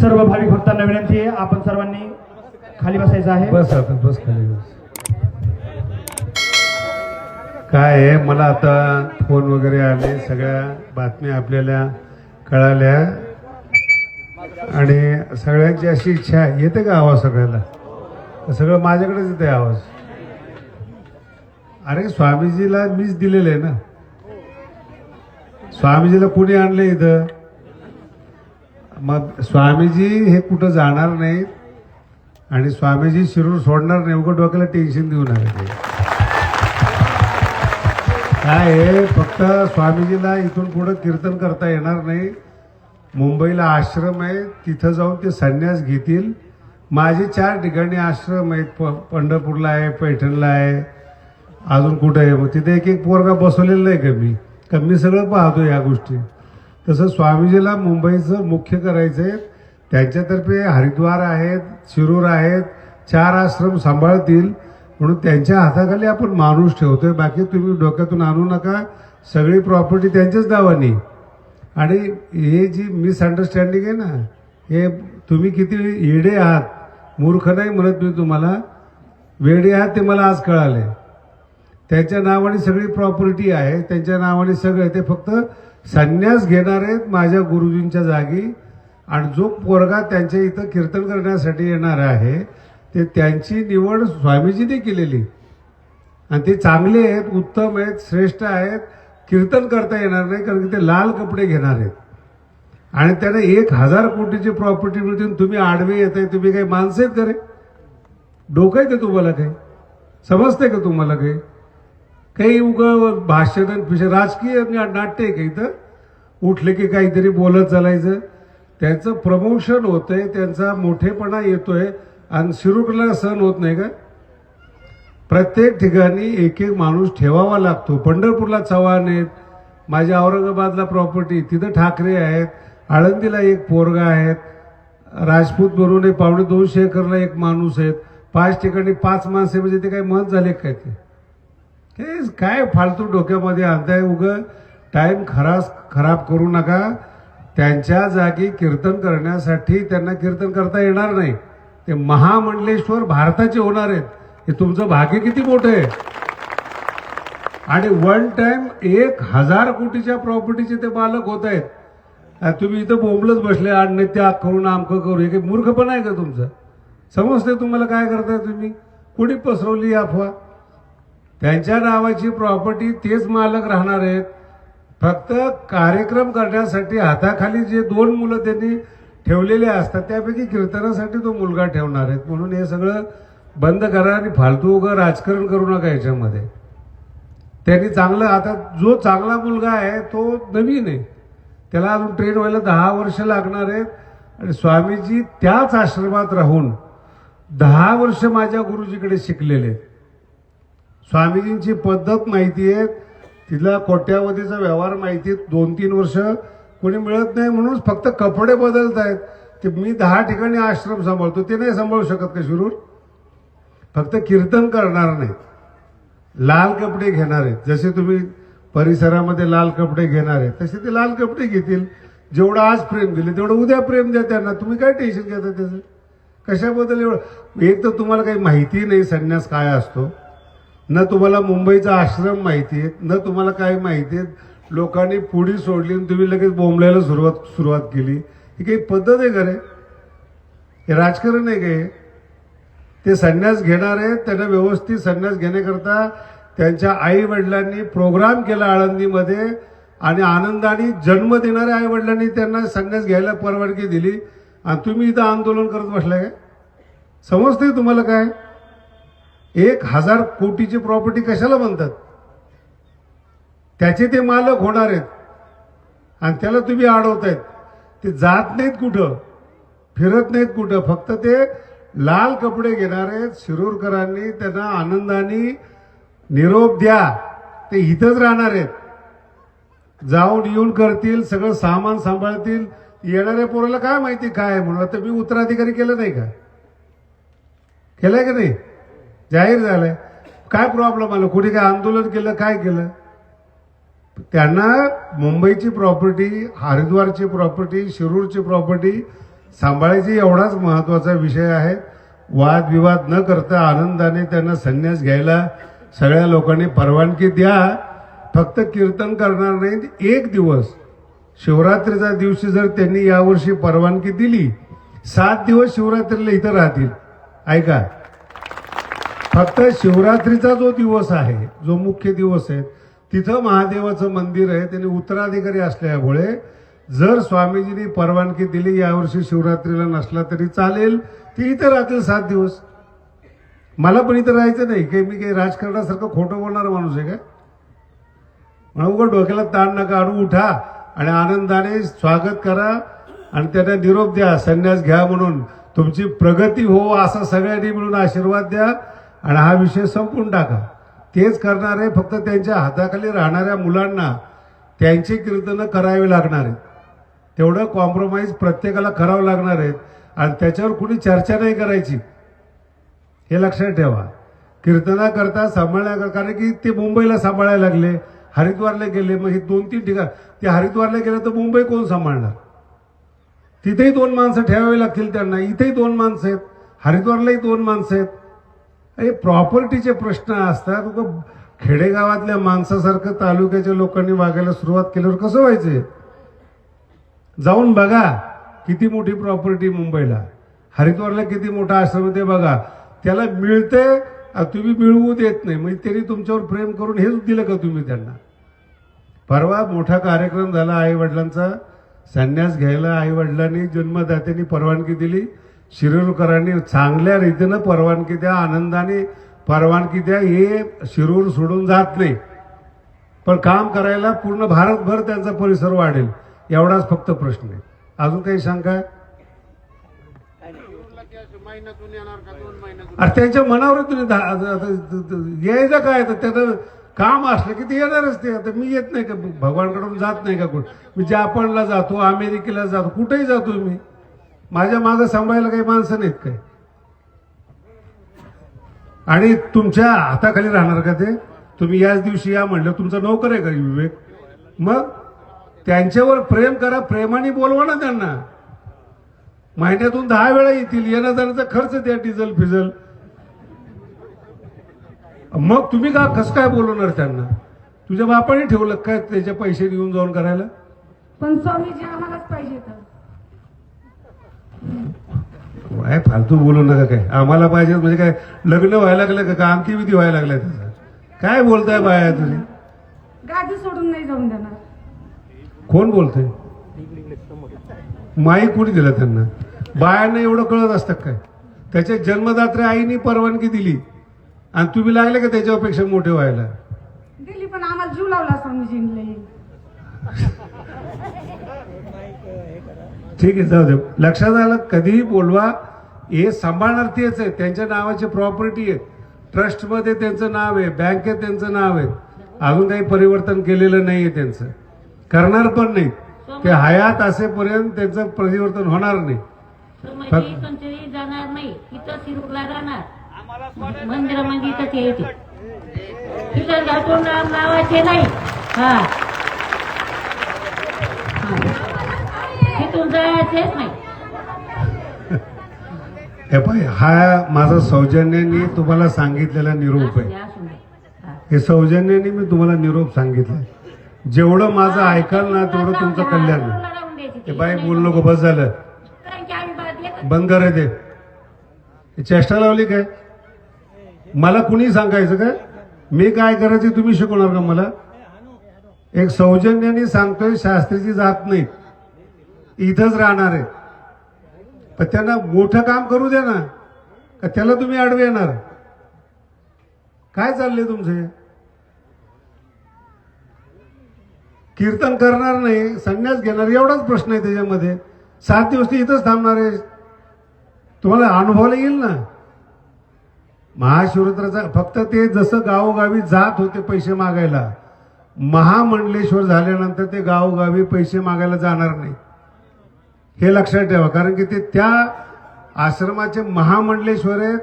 सर्व भाविक भक्तांना विनंती आहे आपण सर्वांनी खाली बसायचं आहे. बस आता बस खाली बस. काय आहे मला आता फोन वगैरे आले सगळ्या बातम्या आपल्याला कळाल्या. आणि सगळ्यांची अशी इच्छा आहे येते का आवाज सगळ्याला? सगळं माझ्याकडेच येते आवाज. अरे स्वामीजीला मीच दिलेलं आहे ना. स्वामीजीला कुणी आणलं इथं? मग स्वामीजी हे कुठं जाणार नाहीत आणि स्वामीजी शिरूर सोडणार नाही उघड डोक्याला टेन्शन देऊ नका ते. काय आहे फक्त स्वामीजीला इथून पुढं कीर्तन करता येणार नाही. मुंबईला आश्रम आहे तिथं जाऊन ते संन्यास घेतील. माझे चार ठिकाणी आश्रम आहेत प पंढरपूरला आहे पैठणला आहे. अजून कुठं आहे? मग तिथे एक एक पोरगा बसवलेला नाही का मी? का मी सगळं पाहतो या गोष्टी. तसं स्वामीजीला मुंबईचं मुख्य करायचं आहे त्यांच्यातर्फे हरिद्वार आहेत शिरूर आहेत चार आश्रम सांभाळतील. म्हणून त्यांच्या हाताखाली आपण माणूस ठेवतोय. बाकी तुम्ही डोक्यातून आणू नका. सगळी प्रॉपर्टी त्यांच्याच नावानी. आणि हे जी मिसअंडरस्टँडिंग आहे ना हे तुम्ही किती येडे आहात? मूर्ख नाही म्हणत मी तुम्हाला. वेडे आहात ते मला आज कळाले त्यांच्या नावाने सगळी प्रॉपर्टी आहे. त्यांच्या नावाने सगळं ते फक्त संन्यास घेणार आहेत माझ्या गुरुजींच्या जागी. आणि जो पोरगा त्यांच्या इथं कीर्तन करण्यासाठी येणार आहे ते त्यांची निवड स्वामीजीने केलेली. आणि ते चांगले आहेत उत्तम आहेत श्रेष्ठ आहेत. कीर्तन करता येणार नाही कारण की ते लाल कपडे घेणार आहेत. आणि त्यांना एक हजार कोटीची प्रॉपर्टी मिळते तुम्ही आडवे येत आहे तुम्ही काही माणसं आहेत का रे? डोकं आहे का तुम्हाला काही? समजतंय का तुम्हाला काही? काही उग भाषण आणि राजकीय म्हणजे नाट्य आहे का इथं उठले की काहीतरी बोलत चालायचं. त्यांचं प्रमोशन होतंय त्यांचा मोठेपणा येतोय आणि शिरूरला सहन होत नाही का? प्रत्येक ठिकाणी एक एक माणूस ठेवावा लागतो. पंढरपूरला चव्हाण आहेत माझ्या औरंगाबादला प्रॉपर्टी तिथं ठाकरे आहेत. आळंदीला एक पोरगा आहेत. राजपूत म्हणून एक पावणे दोनशे एकरला एक माणूस आहेत. पाच ठिकाणी पाच माणसे म्हणजे ते काही मत झाले काय ते? तेच काय फालतू डोक्यामध्ये आणताय उग? टाईम खरास खराब करू नका. त्यांच्या जागी कीर्तन करण्यासाठी त्यांना कीर्तन करता येणार नाही. ते महामंडलेश्वर भारताचे होणार आहेत. हे तुमचं भाग्य किती मोठं आहे? आणि वन टाइम एक हजार कोटीच्या प्रॉपर्टीचे ते मालक होत आहेत. तुम्ही इथं बोंबलच बसले आणि त्याग करून आमकं करू हे काही मूर्खपण आहे का तुमचं? समजते तुम्हाला काय करताय तुम्ही? कुणी पसरवली अफवा? त्यांच्या नावाची प्रॉपर्टी तेच मालक राहणार आहेत. फक्त कार्यक्रम करण्यासाठी हाताखाली जे दोन मुलं त्यांनी ठेवलेले असतात त्यापैकी कीर्तनासाठी तो मुलगा ठेवणार आहेत. म्हणून हे सगळं बंद करा आणि फालतू उगं राजकारण करू नका याच्यामध्ये. त्यांनी चांगलं आता जो चांगला मुलगा आहे तो नवीन आहे. त्याला अजून ट्रेन व्हायला दहा वर्ष लागणार आहेत. आणि स्वामीजी त्याच आश्रमात राहून दहा वर्ष माझ्या गुरुजीकडे शिकलेले आहेत. स्वामीजींची पद्धत माहिती आहे. तिथला कोट्यावधीचा व्यवहार माहिती आहे. दोन तीन वर्ष कोणी मिळत नाही म्हणून फक्त कपडे बदलत आहेत. ते मी दहा ठिकाणी आश्रम सांभाळतो. ते नाही सांभाळू शकत का शिरूर? फक्त कीर्तन करणार नाही. लाल कपडे घेणार आहेत. जसे तुम्ही परिसरामध्ये लाल कपडे घेणार आहेत तसे ते लाल कपडे घेतील. जेवढं आज प्रेम दिले तेवढं उद्या प्रेम द्या त्यांना. तुम्ही काय टेन्शन घेता त्याचं? कशाबद्दल एवढं? एक तर तुम्हाला काही माहिती नाही संन्यास काय असतो? न तुम्हाला मुंबईचा आश्रम माहिती आहेत न तुम्हाला काय माहिती आहेत लोकांनी पुढी सोडली आणि तुम्ही लगेच बोंबलायला सुरुवात सुरुवात केली. ही काही पद्धत आहे का रे? हे राजकारण आहे काय ते संन्यास घेणार आहेत त्यांना व्यवस्थित संन्यास घेण्याकरता त्यांच्या आई वडिलांनी प्रोग्राम केला आळंदीमध्ये आणि आनंदाने जन्म देणाऱ्या आई वडिलांनी त्यांना संन्यास घ्यायला परवानगी दिली. आणि तुम्ही इथं आंदोलन करत बसलाय काय? समजतंय तुम्हाला काय? एक हजार कोटीची प्रॉपर्टी कशाला म्हणतात? त्याचे ते मालक होणार आहेत. आणि त्याला तुम्ही अडवतायत. ते जात नाहीत कुठं? फिरत नाहीत कुठं? फक्त ते लाल कपडे घेणार आहेत. शिरूरकरांनी त्यांना आनंदाने निरोप द्या. ते इथंच राहणार आहेत. जाऊन येऊन करतील सगळं सामान सांभाळतील. येणाऱ्या पोराला काय माहिती काय आहे म्हणून? आता मी उत्तराधिकारी केलं नाही का? केलंय का नाही? जाहीर झालंय. काय प्रॉब्लेम आला? कुठे काय आंदोलन केलं? काय केलं? त्यांना मुंबईची प्रॉपर्टी हरिद्वारची प्रॉपर्टी शिरूरची प्रॉपर्टी सांभाळायची एवढाच महत्त्वाचा विषय आहे. वादविवाद न करता आनंदाने त्यांना संन्यास घ्यायला सगळ्या लोकांनी परवानगी द्या. फक्त कीर्तन करणार नाहीत. एक दिवस शिवरात्रीच्या दिवशी जर त्यांनी यावर्षी परवानगी दिली सात दिवस शिवरात्रीला इथं राहतील. ऐका फक्त शिवरात्रीचा जो दिवस आहे जो मुख्य दिवस आहे तिथं महादेवाचं मंदिर आहे त्याने उत्तराधिकारी असल्यामुळे जर स्वामीजींनी परवानगी दिली यावर्षी शिवरात्रीला नसला तरी चालेल. ती इथं राहतील सात दिवस. मला पण इथं राहायचं नाही काही मी काही राजकारणासारखं खोटं बोलणारा माणूस आहे का? म्हणून उघड डोक्याला ताण नका आणू उठा आणि आनंदाने स्वागत करा आणि त्यांना निरोप द्या संन्यास घ्या म्हणून. तुमची प्रगती हो असा सगळ्यांनी मिळून आशीर्वाद द्या. आणि हा विषय संपून टाका. तेच करणारे फक्त त्यांच्या हाताखाली राहणाऱ्या मुलांना त्यांची कीर्तनं करावी लागणार आहेत. तेवढं कॉम्प्रोमाइज प्रत्येकाला करावं लागणार आहेत. आणि त्याच्यावर कुणी चर्चा नाही करायची. हे लक्षात ठेवा. कीर्तना करता सांभाळण्याकरता कारण की ते मुंबईला सांभाळायला लागले. हरिद्वारला गेले मग हे दोन तीन ठिकाण. ते हरिद्वारला गेले तर मुंबई कोण सांभाळणार? तिथेही दोन माणसं ठेवावी लागतील त्यांना. इथेही दोन माणसं आहेत. हरिद्वारलाही दोन माणसं आहेत. हे प्रॉपर्टीचे प्रश्न असतात. खेडेगावातल्या माणसासारखं तालुक्याच्या लोकांनी वागायला सुरुवात केल्यावर कसं व्हायचं? जाऊन बघा किती मोठी प्रॉपर्टी मुंबईला. हरिद्वारला किती मोठा आश्रम ते बघा. त्याला मिळते तुम्ही मिळवू देत नाही. म्हणजे त्यांनी तुमच्यावर प्रेम करून हेच दिलं का तुम्ही त्यांना? परवा मोठा कार्यक्रम झाला आई वडिलांचा संन्यास घ्यायला आई वडिलांनी जन्मदात्यांनी परवानगी दिली. शिरूरकरांनी चांगल्या रीतीनं परवानगी द्या आनंदाने परवानगी द्या हे शिरूर सोडून जात नाही. पण काम करायला पूर्ण भारतभर त्यांचा परिसर वाढेल एवढाच फक्त प्रश्न आहे. अजून काही शंका आहे? अरे त्यांच्या मनावर तुम्ही आता- यायचं काय? तर त्याचं काम असलं की ते येणारच ते. आता मी येत नाही का? भगवानकडून जात नाही का कुठं मी जापानला जातो अमेरिकेला जातो कुठेही जातो मी. माझ्या मागं सांभाळायला काही माणसं नाहीत काय? आणि तुमच्या हाताखाली राहणार का ते? तुम्ही याच दिवशी या म्हणलं तुमचा नोकर आहे का विवेक? मग त्यांच्यावर प्रेम करा प्रेमाने बोलवा ना त्यांना. महिन्यातून दहा वेळा येतील येण्या जाण्याचा खर्च द्या डिझेल फिझल. मग तुम्ही का कसं काय बोलवणार त्यांना? तुझ्या बापाने ठेवलं काय त्याच्या पैसे घेऊन जाऊन करायला? पण स्वामीजी आम्हालाच पाहिजे तर काय फालतू बोलू नका काय. आम्हाला पाहिजे म्हणजे काय लग्न व्हायला लागलं का? की विधी व्हायला लागलाय त्याचा काय बोलताय बाया तुम्ही? गादी सोडून नाही जाऊन देणार. कोण बोलतंय? माई कोणी दिलं त्यांना? बायांना एवढं कळत असतं काय? त्याच्या जन्मदात्र्या आईने परवानगी दिली. आणि तुम्ही लागले का त्याच्यापेक्षा मोठे व्हायला? दिली पण आम्हाला जीव लावला स्वामीजींनी ठीक आहे जाऊ दे. लक्षात आलं कधीही बोलवा. हे सांभाळणार तेच आहे. त्यांच्या नावाची प्रॉपर्टी आहे. ट्रस्टमध्ये त्यांचं नाव आहे. बँकेत त्यांचं नाव आहे. अजून काही परिवर्तन केलेलं नाहीये त्यांचं. करणार पण नाही. ते हयात असेपर्यंत त्यांचं परिवर्तन होणार नाही. म्हणजे जाणार नाही. इथं सिरूरला राहणार मंदिरामध्ये इथंच यायचे तिथं घाटून राम लावायचे नाही. हा. तिथून जायचेच नाही. हे पाय हा माझा सौजन्याने तुम्हाला सांगितलेला निरोप आहे. हा. सौजन्याने मी तुम्हाला निरोप सांगितलाय. जेवढं माझं ऐकाल ना तेवढं तुमचं कल्याण हे ती. बाई बोल नको बस झालं. बाद करे ते. चेष्टा लावली काय? मला कुणी सांगायचं काय? मी काय करायचं तुम्ही शिकवणार का मला? एक सौजन्याने सांगतोय शास्त्रीची जात नाही. इथंच राहणार आहे. पण त्यांना मोठं काम करू द्या ना का त्याला तुम्ही आडवे येणार? काय चालले तुमचे? कीर्तन करणार नाही संन्यास घेणार एवढाच प्रश्न आहे त्याच्यामध्ये. सात दिवस ते इथंच थांबणार आहे. तुम्हाला अनुभवाला येईल ना? महाशिवरात्राचा फक्त ते जसं गावोगावी जात होते पैसे मागायला महामंडलेश्वर झाल्यानंतर ते गावोगावी पैसे मागायला जाणार नाही. हे लक्षात ठेवा कारण की ते त्या आश्रमाचे महामंडलेश्वर आहेत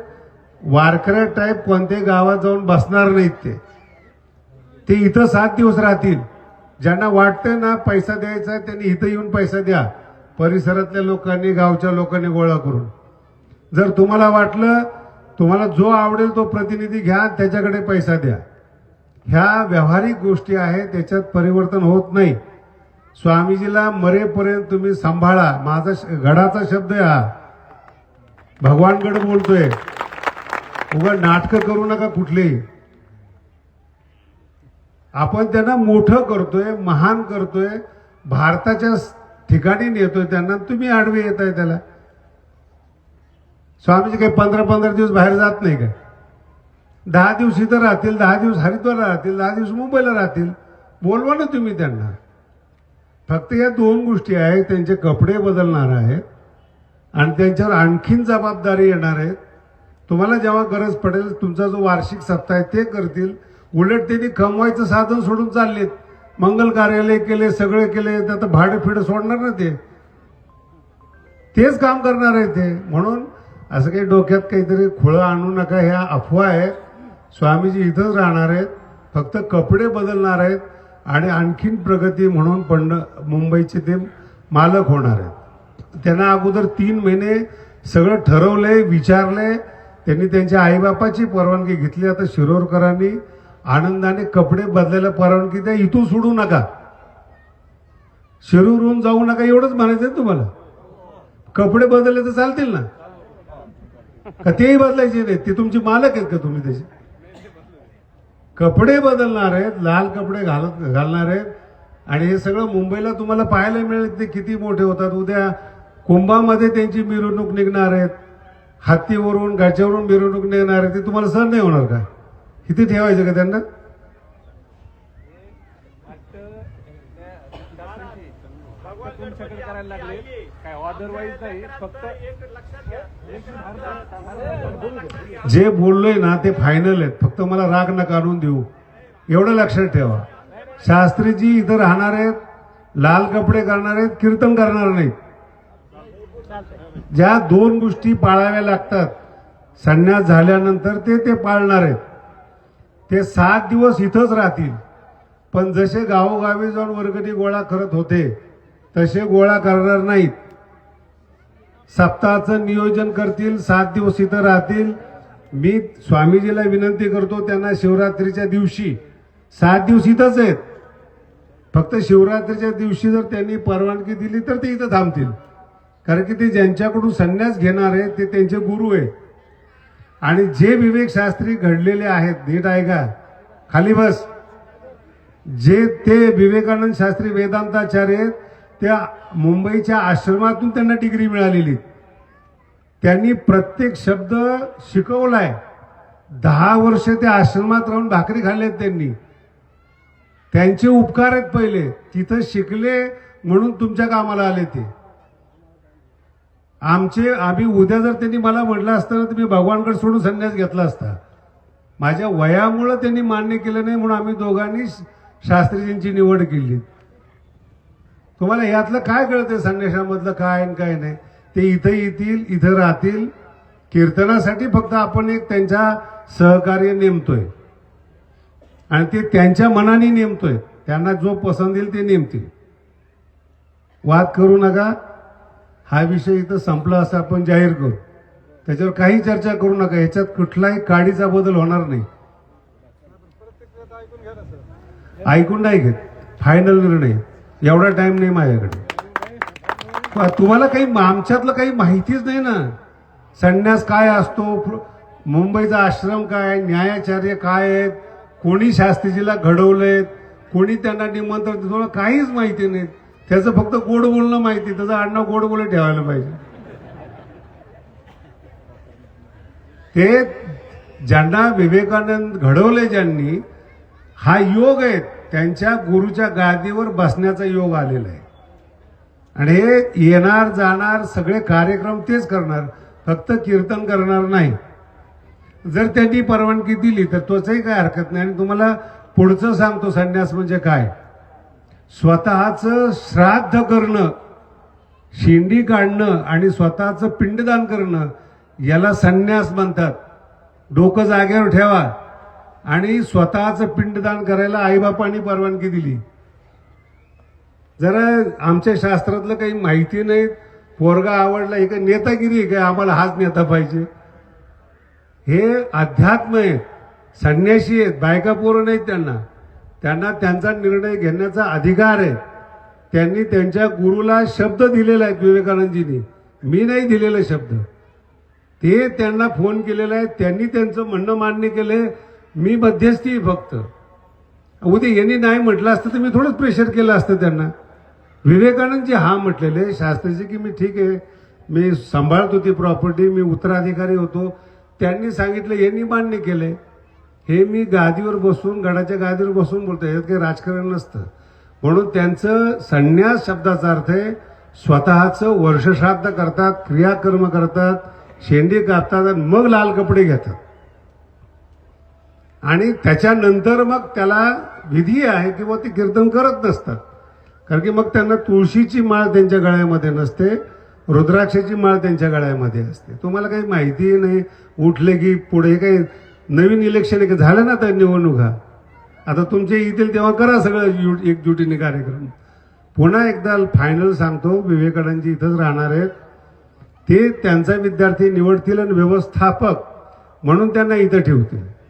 वारकऱ्या टाईप कोणत्याही गावात जाऊन बसणार नाहीत ते. ते इथं सात दिवस राहतील. ज्यांना वाटतं ना पैसा द्यायचा आहे त्यांनी इथं येऊन पैसा द्या. परिसरातल्या लोकांनी गावच्या लोकांनी गोळा करून. जर तुम्हाला वाटलं तुम्हाला जो आवडेल तो प्रतिनिधी घ्या त्याच्याकडे पैसा द्या. ह्या व्यावहारिक गोष्टी आहेत त्याच्यात परिवर्तन होत नाही. स्वामीजीला मरेपर्यंत तुम्ही सांभाळा. माझा श- गडाचा शब्द आहे हा. भगवानगड बोलतोय. उगा नाटकं करू नका कुठलेही. आपण त्यांना मोठं करतोय महान करतोय भारताच्या ठिकाणी नेतोय त्यांना तुम्ही आडवे येत आहे त्याला. स्वामीजी काही पंधरा पंधरा दिवस बाहेर जात नाही का? दहा दिवस इथं राहतील दहा दिवस हरिद्वारला राहतील दहा दिवस मुंबईला राहतील. बोलवा ना तुम्ही त्यांना. फक्त या दोन गोष्टी आहेत. त्यांचे कपडे बदलणार आहेत. आणि त्यांच्यावर आणखीन जबाबदारी येणार आहेत. तुम्हाला जेव्हा गरज पडेल तुमचा जो वार्षिक सप्ताह आहे ते करतील. उलट त्यांनी कमवायचं साधन सोडून चाललेत. मंगल कार्यालय केले सगळे केले तर आता भाडे फिडे सोडणार ना ते. तेच काम करणार आहे ते. म्हणून असं काही डोक्यात काहीतरी खुळं आणू नका. ह्या अफवा आहेत स्वामीजी इथंच राहणार आहेत. फक्त कपडे बदलणार आहेत. आणि आणखीन प्रगती म्हणून पंड मुंबईचे ते मालक होणार आहेत. त्यांना अगोदर तीन महिने सगळं ठरवलंय विचारलंय त्यांनी त्यांच्या आईबापाची परवानगी घेतली. आता शिरोरकरांनी आनंदाने कपडे बदलायला परवानगी द्या. इथून सोडू नका. शिरूरहून जाऊ नका एवढंच म्हणायचं आहे तुम्हाला. कपडे बदलले तर चालतील ना? का तेही बदलायचे नाही ते तुमचे मालक आहेत का तुम्ही त्याचे कपडे बदलणार आहेत लाल कपडे घालत घालणार आहेत. आणि हे सगळं मुंबईला तुम्हाला पाहायला मिळेल ते किती मोठे होतात. उद्या कुंभामध्ये त्यांची मिरवणूक निघणार आहेत. हत्तीवरून गाच्यावरून मिरवणूक निघणार आहे ते तुम्हाला सहन नाही होणार का? किती ठेवायचं का त्यांना? करायला लागले. काय अदरवाईज नाही फक्त जे बोललोय ना ते फायनल आहेत. फक्त मला राग न काढून देऊ. एवढं लक्षात ठेवा. शास्त्रीजी इथं राहणार आहेत. लाल कपडे करणार आहेत. कीर्तन करणार नाहीत. ज्या दोन गोष्टी पाळाव्या लागतात संन्यास झाल्यानंतर ते ते पाळणार आहेत. ते सात दिवस इथंच राहतील. पण जसे गावोगावी जाऊन वर्गणी गोळा करत होते तसे गोळा करणार नाहीत. सप्ताहाचं नियोजन करतील सात दिवस इथं राहतील. मी स्वामीजीला विनंती करतो त्यांना शिवरात्रीच्या दिवशी सात दिवस इथंच आहेत. फक्त शिवरात्रीच्या दिवशी जर त्यांनी परवानगी दिली तर ते इथं थांबतील. कारण की ते ज्यांच्याकडून संन्यास घेणार आहेत ते त्यांचे गुरु आहेत. आणि जे विवेक शास्त्री घडलेले आहेत नीट ऐका. खाली बस. जे ते विवेकानंद शास्त्री वेदांताचार्य आहेत त्या मुंबईच्या आश्रमातून त्यांना डिग्री मिळालेली. त्यांनी प्रत्येक शब्द शिकवलाय. दहा वर्ष त्या आश्रमात राहून भाकरी खाल्ल्यात त्यांनी. त्यांचे उपकार आहेत पहिले. तिथं शिकले म्हणून तुमच्या कामाला आले ते. आमचे आम्ही उद्या जर त्यांनी मला म्हटलं असतं तर मी भगवानकडे सोडून संन्यास घेतला असता. माझ्या वयामुळं त्यांनी मान्य केलं नाही म्हणून आम्ही दोघांनी शास्त्रीजींची निवड केली. तुम्हाला यातलं काय कळतंय संदेशामधलं काय आणि काय नाही. ते इथं येतील इथं राहतील. कीर्तनासाठी फक्त आपण एक त्यांच्या सहकार्य नेमतोय. आणि ते त्यांच्या मनाने नेमतोय. त्यांना जो पसंत येईल ते नेमतील. वाद करू नका. हा विषय इथं संपला असं आपण जाहीर करू. त्याच्यावर काही चर्चा करू नका. याच्यात कुठलाही काडीचा बदल होणार नाही. ऐकून नाही घेत. फायनल निर्णय. एवढा टाइम नाही माझ्याकडे. तुम्हाला काही आमच्यातलं काही माहितीच नाही ना. संन्यास काय असतो? मुंबईचा आश्रम काय? न्यायाचार्य काय आहेत? कोणी शास्त्रीजीला घडवलेत कोणी त्यांना निमंत्रण तुम्हाला काहीच माहिती नाही. त्याचं फक्त गोड बोलणं माहिती त्याचं आडनाव गोड बोले ठेवायला पाहिजे. ते ज्यांना विवेकानंद घडवले ज्यांनी हा योग आहे त्यांच्या गुरुच्या गादीवर बसण्याचा योग आलेला आहे. आणि हे येणार जाणार सगळे कार्यक्रम तेच करणार फक्त कीर्तन करणार नाही. जर त्यांनी परवानगी दिली तर तोचही काही हरकत नाही. आणि तुम्हाला पुढचं सांगतो संन्यास म्हणजे काय? स्वतःचं श्राद्ध करणं शेंडी काढणं आणि स्वतःचं पिंडदान करणं याला संन्यास म्हणतात. डोकं जागेवर ठेवा. आणि स्वतःचं पिंडदान करायला आईबापांनी परवानगी दिली. जरा आमच्या शास्त्रातलं काही माहिती नाही पोरगा आवडला हे काही नेतागिरी आहे काय? आम्हाला हाच नेता पाहिजे. हे अध्यात्म आहे. संन्यासी आहेत. बायका पोरं नाहीत त्यांना. त्यांना त्यांचा निर्णय घेण्याचा अधिकार आहे. त्यांनी त्यांच्या गुरुला शब्द दिलेला आहे विवेकानंदजींनी. मी नाही दिलेला शब्द. ते त्यांना फोन केलेला आहे. त्यांनी त्यांचं म्हणणं मान्य केलं आहे मी मध्यस्थी फक्त. उद्या यांनी नाही म्हटलं असतं तर मी थोडंच प्रेशर केलं असतं त्यांना. विवेकानंदजी हा म्हटलेले शास्त्रीजी की मी ठीक आहे मी सांभाळत होती प्रॉपर्टी मी उत्तराधिकारी होतो. त्यांनी सांगितलं यांनी मान्य केले. हे मी गादीवर बसून गडाच्या गादीवर बसून बोलतो यात काही राजकारण नसतं. म्हणून त्यांचं संन्यास शब्दाचा अर्थ आहे स्वतःचं वर्षश्राद्ध करतात क्रियाकर्म करतात शेंडी कापतात आणि मग लाल कपडे घेतात. आणि त्याच्यानंतर मग त्याला विधी आहे किंवा ते कीर्तन करत नसतात. कारण की मग त्यांना तुळशीची माळ त्यांच्या गळ्यामध्ये नसते रुद्राक्षाची माळ त्यांच्या गळ्यामध्ये असते. तुम्हाला काही माहिती नाही? उठले की पुढे काही नवीन इलेक्शन आहे झालं ना त्या निवडणुका? आता तुमचे येतील तेव्हा करा सगळं यु- एकजुटीने कार्यक्रम. पुन्हा एकदा फायनल सांगतो विवेकानंदजी इथंच राहणार आहेत. ते त्यांचा विद्यार्थी निवडतील आणि व्यवस्थापक म्हणून त्यांना इथं ठेवतील.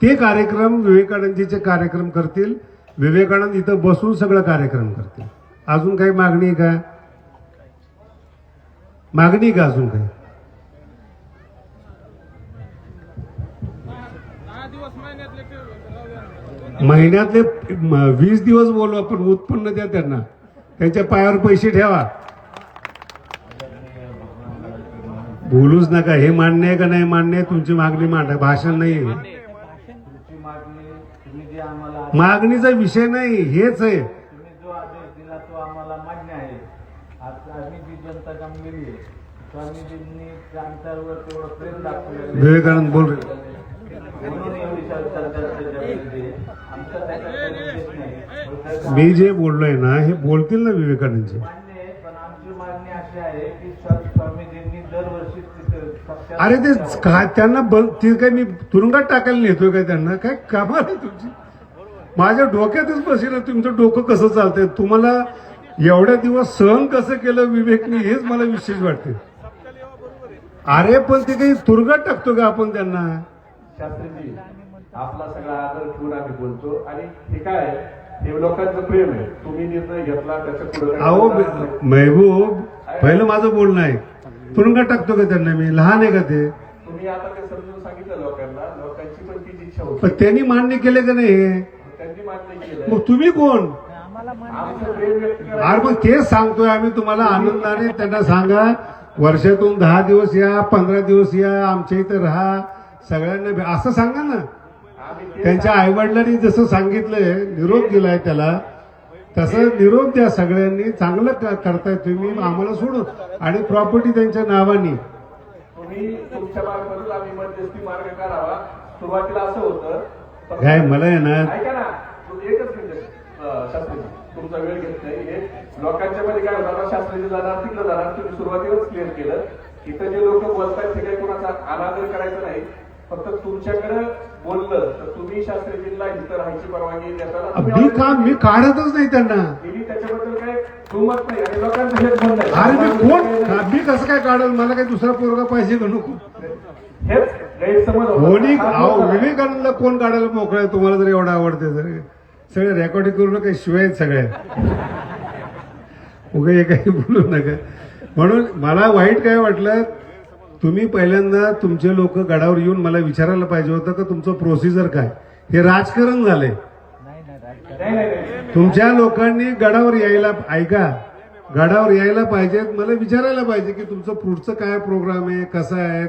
ते कार्यक्रम विवेकानंदजीचे कार्यक्रम करतील. विवेकानंद इथं बसून सगळं कार्यक्रम करतील. अजून काही मागणी आहे का? मागणी आहे का अजून काही? महिन्यातले वीस दिवस बोलू आपण उत्पन्न द्या त्यांना. त्यांच्या पायावर पैसे ठेवा. बोलूच नका. हे मान्य आहे का नाही? मान्य आहे. तुमची मागणी मांडा. भाषण नाही आहे. तुमची मागणी तुम्ही जे आम्हाला मागणीचा विषय नाही हेच आहे. तुम्ही जो आदेश दिला तो आम्हाला मान्य आहे. आता आम्ही जी जनता कामगिरी आहे स्वामीजींनी त्या आमच्यावर तेवढं प्रेम दाखवलं विवेकानंद बोल रे. म्हणून एवढी चर्चा चर्चेच्या विरुद्ध आहे. आमचा त्याच्यात उद्देश नाही. मी जे बोललोय ना हे बोलतील ना विवेकानंदजी. मान्य आहे पण आमची मागणी अशी आहे की स्वा- स्वामीजींनी दरवर्षी तिथं साक्षात- अरे ते काय त्यांना बल ते काय मी तुरुंगात टाकायला नेतोय काय त्यांना? काय कामाल आहे तुमची? माझ्या डोक्यातच बसेल तुमचं डोकं कसं चालतंय? तुम्हाला एवढ्या दिवस सहन कसं केलं विवेकने हेच मला विशेष वाटते अरे पण ते काही तुरुंगात टाकतो का आपण त्यांना? शास्त्रीजी आपला सगळा आदर ठेवून आम्ही बोलतो. आणि हे काय हे लोकांचं प्रेम आहे. तुम्ही निर्णय घेतला त्याच्या पुढे अहो महबूब पहिलं माझं बोलणं आहे. तुरुंगात टाकतो का त्यांना मी? लहान आहे का ते? तुम्ही आता ते समजून सांगितलं लोकांना. लोकांची पण तीच इच्छा होती. त्यांनी मान्य केले का नाही हे? त्यांनी मान्य केलं मग तुम्ही कोण? अरे मग तेच सांगतोय आम्ही तुम्हाला आनंदाने. त्यांना सांगा वर्षातून दहा दिवस या पंधरा दिवस या आमच्या इथं राहा. सगळ्यांना भे- असं सांगा ना. त्यांच्या आईवडिलांनी जसं सांगितलंय निरोप दिलाय त्याला. तसं निरोप द्या सगळ्यांनी. चांगलं करताय तुम्ही. आम्हाला सोडून. आणि प्रॉपर्टी त्यांच्या नावानी. तुम्ही तुमच्या मार्फतच आम्ही मध्यस्थी मार्ग काढावा. सुरुवातीला असं होतं. पण- काय मला आहे ना. एकच मिनिट शास्त्रीजी तुमचा वेळ घेत नाही. हे लोकांच्या मध्ये काय आता शास्त्रीजी जाणार तिकडे जाणार. तुम्ही सुरुवातीलाच क्लिअर केलं. इथं जे लोक बोलतात ते काही कोणाचा अनादर करायचा नाही. फक्त तुमच्याकडे बोललं तर तुम्ही शास्त्रीजींना इथं राहायची परवानगी देताना मी का मी काढतच नाही त्यांना. मी त्याच्याबद्दल काही दुमत नाही आणि लोकांचं हेच म्हणणं आहे. अरे मी कोण? मी कसं काय काढल? मला काही दुसरा पोरगा पाहिजे का नको? हेच गैरसमज. विवेकानंदला कोण काढायला मोकळं तुम्हाला जर एवढं आवडते तर. सगळे रेकॉर्डिंग करू नका शिवाय सगळ्या उगा हे काही बोलू नका. म्हणून मला वाईट काय वाटलं तुम्ही पहिल्यांदा तुमचे लोक गडावर येऊन मला विचारायला पाहिजे होतं का तुमचं प्रोसिजर काय? हे राजकारण झालंय. तुमच्या लोकांनी गडावर यायला ऐका गडावर यायला पाहिजे मला विचारायला पाहिजे की तुमचं पुढचं काय प्रोग्राम आहे कसं आहे?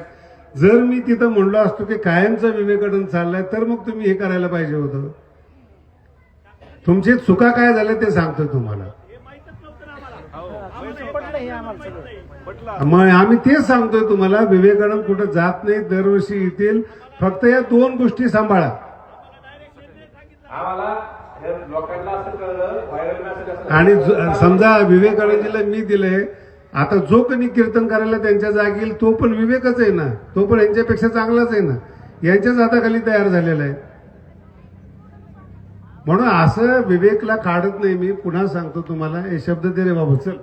जर मी तिथं म्हणलो असतो की कायमचा विवेकानंद चाललाय तर मग तुम्ही हे करायला पाहिजे होतं. तुमची चुका काय झाल्या ते सांगतोय तुम्हाला. मग आम्ही तेच सांगतोय तुम्हाला विवेकानंद कुठं जात नाही दरवर्षी येतील. फक्त या दोन गोष्टी सांभाळा. आणि समजा विवेकानंदजीला मी दिलंय आता जो कोणी कीर्तन करायला त्यांच्या जागी येईल तो पण विवेकच आहे ना. तो पण यांच्यापेक्षा चांगलाच आहे ना. यांच्याच हाताखाली तयार झालेलं आहे. म्हणून असं विवेकला काढत नाही मी पुन्हा सांगतो तुम्हाला हे शब्द दे रे बाबू चल.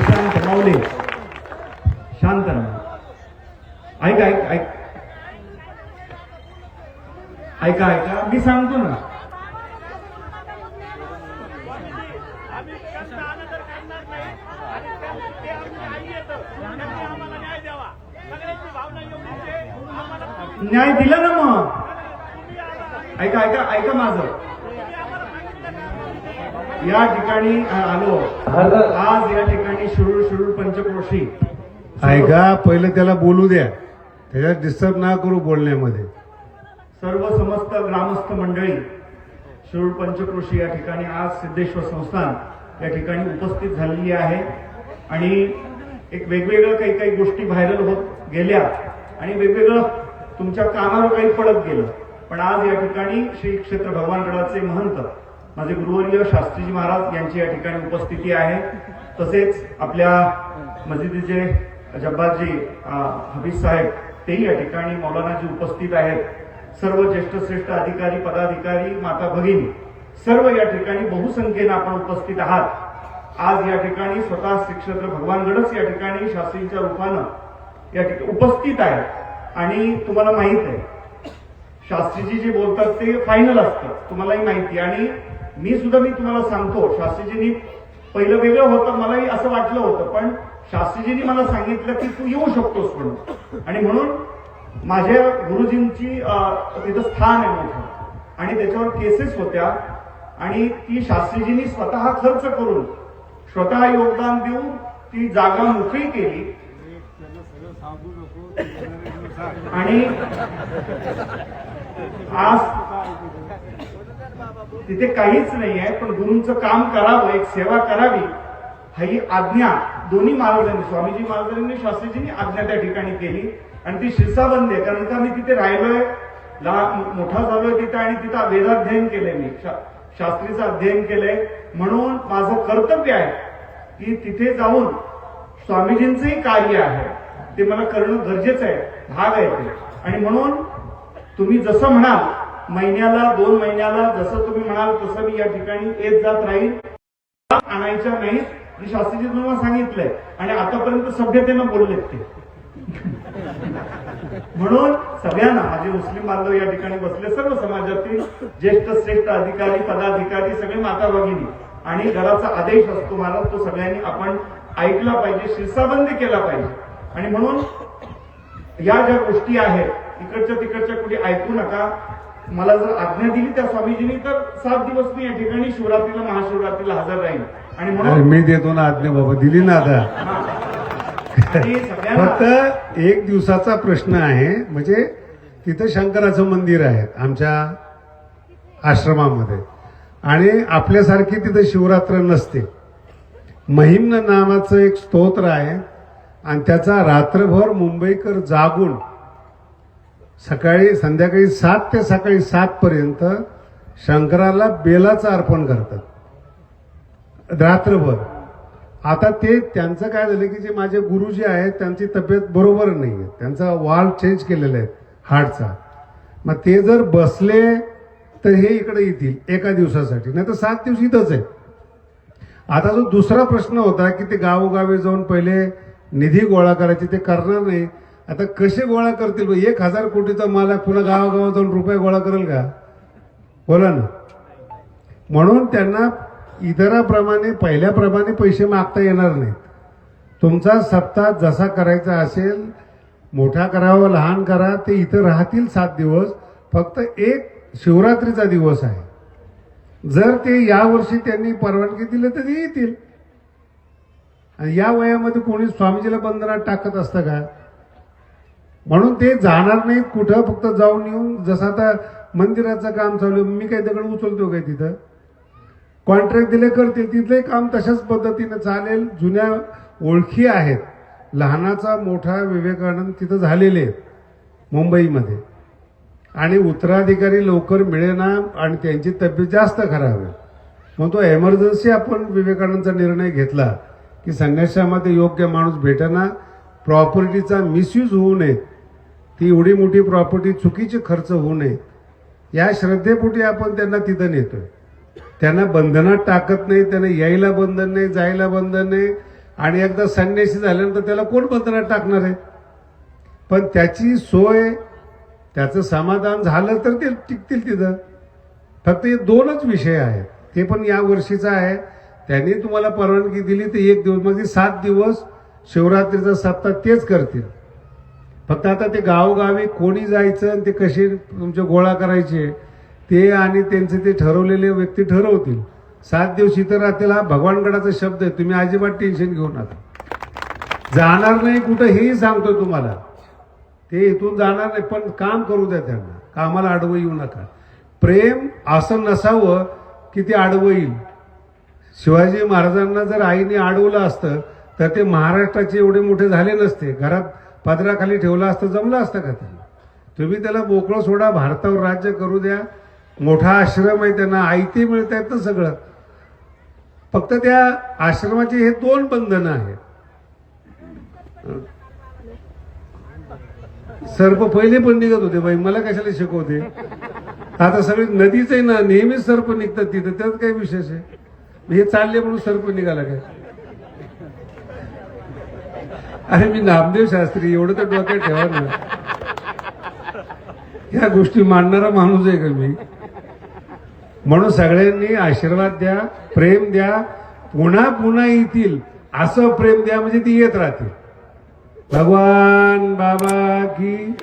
शांत माऊली. शांत ऐका ऐक ऐक ऐक. ऐका ऐका. मी सांगतो ना. न्याय दिला ना मग. ऐका ऐका ऐका माझं. या ठिकाणी आलो. आज या ठिकाणी शिरूर शिरूर पंचक्रोशी. ऐका पहिलं त्याला बोलू द्या. त्याच्यात डिस्टर्ब ना करू बोलण्यामध्ये. सर्व समस्त ग्रामस्थ मंडळी शिरूर पंचक्रोशी या ठिकाणी आज सिद्धेश्वर संस्थान या ठिकाणी उपस्थित झालेली आहे. आणि एक वेगवेगळं काही काही गोष्टी व्हायरल होत गेल्या. आणि वेगवेगळं तुमच्या कानावर काही पडत गेलं. पण आज या ठिकाणी श्री क्षेत्र भगवानगडाचे महंत माझे गुरुवर्य शास्त्रीजी महाराज यांची या ठिकाणी उपस्थिती आहे. तसेच आपल्या मस्जिदीचे जब्बाजी हबीज साहेब तेही या ठिकाणी मौलानाजी उपस्थित आहेत. सर्व ज्येष्ठ श्रेष्ठ अधिकारी पदाधिकारी माता भगिनी सर्व या ठिकाणी बहुसंख्येनं आपण उपस्थित आहात. आज या ठिकाणी स्वतः श्री क्षेत्र भगवानगडच या ठिकाणी शास्त्रींच्या रूपानं या ठिकाणी उपस्थित आहे आणि तुम्हाला माहीत आहे शास्त्रीजी जे बोलतात ते फायनल असतं. तुम्हालाही माहिती आहे. आणि मी सुद्धा मी तुम्हाला सांगतो शास्त्रीजींनी पहिलं वेगळं होतं मलाही असं वाटलं होतं पण शास्त्रीजींनी मला सांगितलं की तू येऊ शकतोस म्हणून. आणि म्हणून माझ्या गुरुजींची तिथं स्थान आहे मोठं. आणि त्याच्यावर केसेस होत्या. आणि ती शास्त्रीजींनी स्वतः खर्च करून स्वतः योगदान देऊन ती जागा मोकळी केली. आणि आज तिथे काहीच नाही आहे पण गुरुंचं काम करावं एक सेवा करावी ही आज्ञा दोन्ही महाराजांनी स्वामीजी महाराजांनी शास्त्रीजींनी आज्ञा त्या ठिकाणी केली. आणि ती शिरसाबंद आहे कारण का मी तिथे राहिलोय? मोठा झालोय तिथे आणि तिथं वेदाध्ययन केलंय मी शा- शास्त्रीचं अध्ययन केलंय. म्हणून माझं कर्तव्य आहे की तिथे जाऊन स्वामीजींचंही कार्य आहे. ते मला करणं गरजेचं आहे. भाग आहे ते. आणि म्हणून तुम्ही जसं म्हणाल महिन्याला दोन महिन्याला जसं तुम्ही म्हणाल तसं मी या ठिकाणी येत जात राहील आणायच्या नाहीत मी शास्त्रीजी तुम्हाला सांगितलंय. आणि आतापर्यंत सभ्यतेनं बोललेत ते. म्हणून सगळ्यांना माझे मुस्लिम बांधव या ठिकाणी बसले सर्व समाजातील ज्येष्ठ श्रेष्ठ अधिकारी पदाधिकारी सगळे माता भगिनी. आणि घराचा आदेश असतो मला तो सगळ्यांनी आपण ऐकला पाहिजे शिरसाबंद केला पाहिजे. आणि म्हणून या ज्या गोष्टी आहेत इकडच्या तिकडच्या कुठे ऐकू नका. मला जर आज्ञा दिली त्या स्वामीजींनी तर सात दिवस मी या ठिकाणी शिवरात्रीला महाशिवरात्रीला हजर राहील आणि म्हणून मी देतो ना आज्ञा बाबा दिली ना आता. फक्त एक दिवसाचा प्रश्न आहे म्हणजे तिथं शंकराचं मंदिर आहे आमच्या आश्रमामध्ये. आणि आपल्यासारखी तिथं शिवरात्र नसते. महिम्न नावाचं एक स्तोत्र आहे आणि त्याचा रात्रभर मुंबईकर जागून सकाळी संध्याकाळी सात ते सकाळी सातपर्यंत शंकराला बेलाचं अर्पण करतात. रात्रभर. आता ते त्यांचं काय झालं की जे माझे गुरु जे आहेत त्यांची तब्येत बरोबर नाही आहे त्यांचा वाल चेंज केलेला आहे हार्टचा मग ते जर बसले तर हे इकडे येतील एका दिवसासाठी. नाही तर सात दिवस इथंच आहे. आता जो दुसरा प्रश्न होता की ते गावोगावी जाऊन पहिले निधी गोळा करायची ते करणार नाही. आता कसे गोळा करतील एक हजार कोटीचा मालक पुन्हा गावागावात जाऊन रुपये गोळा करेल का? बोला ना. म्हणून त्यांना इतराप्रमाणे पहिल्याप्रमाणे पैसे मागता येणार नाहीत. तुमचा सप्ताह जसा करायचा असेल मोठा करावा लहान करा ते इथं राहतील सात दिवस. फक्त एक शिवरात्रीचा दिवस आहे. जर ते यावर्षी त्यांनी परवानगी दिली तर येतील. आणि या वयामध्ये कोणी स्वामीजीला बंधनात टाकत असतं का? म्हणून ते जाणार नाहीत कुठं फक्त जाऊन येऊन जसं आता मंदिराचं काम चालू मी काही दगड उचलतो काय तिथं? कॉन्ट्रॅक्ट दिले करतील तिथले काम तशाच पद्धतीनं चालेल. जुन्या ओळखी आहेत. लहानाचा मोठा विवेकानंद तिथं झालेले आहेत मुंबईमध्ये. आणि उत्तराधिकारी लवकर मिळेना आणि त्यांची तब्येत जास्त खराब आहे. मग तो एमर्जन्सी आपण विवेकानंदचा निर्णय घेतला. की संघर्षामध्ये योग्य माणूस भेटना प्रॉपर्टीचा मिसयूज होऊ नये. ती एवढी मोठी प्रॉपर्टी चुकीचे खर्च होऊ नये. या श्रद्धेपोटी आपण त्यांना तिथं नेतोय. त्यांना बंधनात टाकत नाही त्यांना यायला बंधन नाही जायला बंधन नाही. आणि एकदा संन्यासी झाल्यानंतर त्याला कोण बंधनात टाकणार आहे? पण त्याची सोय त्याचं समाधान झालं तर ते टिकतील तिथं. फक्त हे दोनच विषय आहेत. ते पण या वर्षीचा आहे. त्यांनी तुम्हाला परवानगी दिली तर एक दिवस म्हणजे सात दिवस शिवरात्रीचा सप्ताह तेच करतील. फक्त आता ते गावोगावी कोणी जायचं आणि ते कसे तुमचे गोळा करायचे ते आणि त्यांचे ते ठरवलेले व्यक्ती ठरवतील. सात दिवस इथं राहतील हा भगवानगडाचा शब्द आहे. तुम्ही अजिबात टेन्शन घेऊ नका. जाणार नाही कुठं हेही सांगतो तुम्हाला. ते इथून जाणार नाही पण काम करू द्या त्यांना. कामाला आडवं येऊ नका. प्रेम असं नसावं की ते आडवं येईल. शिवाजी महाराजांना जर आईने अडवलं असतं तर ते महाराष्ट्राचे एवढे मोठे झाले नसते. घरात पदराखाली ठेवलं असतं जमलं असतं का त्यांना? तुम्ही त्याला मोकळं सोडा भारतावर राज्य करू द्या. मोठा आश्रम आहे त्यांना आयते मिळत आहेत ना सगळं. फक्त त्या आश्रमाचे हे दोन बंधनं आहेत. सर्प पहिले पण निघत होते बाई मला कशाला शिकवते? आता सगळी नदीच आहे ना नेहमीच सर्प निघतात तिथं त्यात काय विशेष आहे? हे चालले म्हणून सर्प निघाला काय? अरे मी नामदेव शास्त्री एवढं तर डोक्यात ठेवा ना. या गोष्टी मांडणारा माणूस आहे का मी? म्हणून सगळ्यांनी आशीर्वाद द्या प्रेम द्या. पुन्हा पुन्हा येतील. असं प्रेम द्या म्हणजे ती येत राहतील भगवान बाबा की